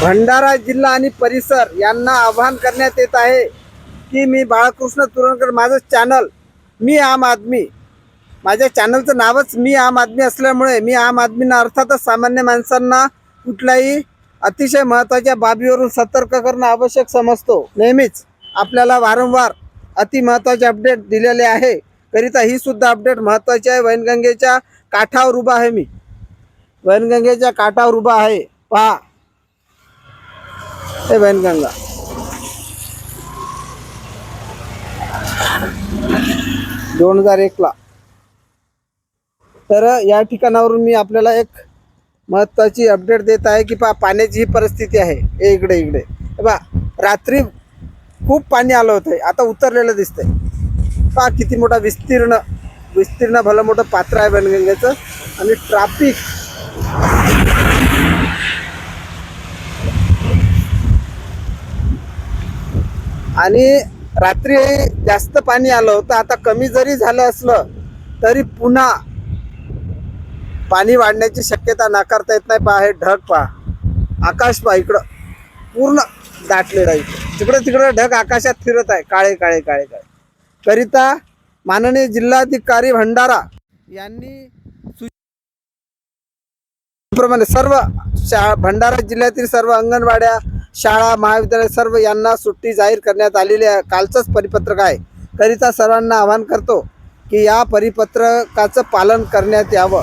भंडारा जिल्हा आणि परिसर यांना आवाहन करण्यात येत आहे की मी बाळकृष्ण तुरणकर माझं चॅनल मी आम आदमी. माझ्या चॅनलचं नावच मी आम आदमी असल्यामुळे मी आम आदमींना अर्थातच सामान्य माणसांना कुठल्याही अतिशय महत्त्वाच्या बाबीवरून सतर्क करणं आवश्यक समजतो. नेहमीच आपल्याला वारंवार अति महत्त्वाचे अपडेट दिलेले आहे करिता ही सुद्धा अपडेट महत्त्वाची आहे. वैनगंगेच्या काठावर उभा आहे मी. वैनगंगेच्या काठावर उभा आहे. पहा. हे वैनगंगा दोन हजार एकला तर या ठिकाणावरून मी आपल्याला एक महत्त्वाची अपडेट देत आहे की पा पाण्याची ही परिस्थिती आहे. हे इकडे इकडे. बा रात्री खूप पाणी आलं होतं. आता उतरलेलं दिसतंय. पहा किती मोठा विस्तीर्ण विस्तीर्ण भलं मोठं पात्र आहे बनगंगेचं आणि ट्राफिक आणि रात्री जास्त पाणी आलं होतं आता कमी जरी झालं असलं तरी पुन्हा पाणी वाढण्याची शक्यता नाकारता येत नाही. पहा हे ढग पहा. आकाश पहा इकडं. पूर्ण दाटलेलं आहे इकडं. तिकडं तिकडं ढग आकाशात फिरत आहे. काळे काळे काळे काळे. करिता माननीय जिल्हाधिकारी भंडारा यांनी प्रमाणे सर्व शा भंडारा जिल्ह्यातील सर्व अंगणवाड्या शाळा महाविद्यालय सर्व यांना सुट्टी जाहीर करण्यात आलेली आहे. कालचंच परिपत्रक आहे. करिता सर्वांना आवाहन करतो की या परिपत्रकाचं पालन करण्यात यावं.